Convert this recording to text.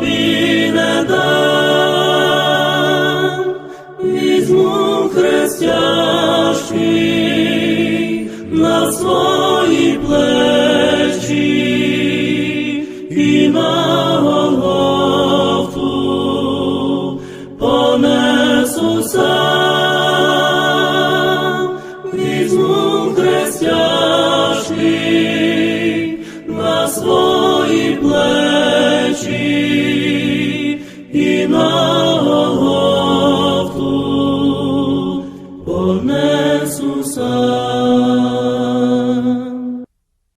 тобі не дам, візьму хрестящий на свої плечі і на голову понесу сам, візьму хрестящий на свої плечі. славу понесу сам.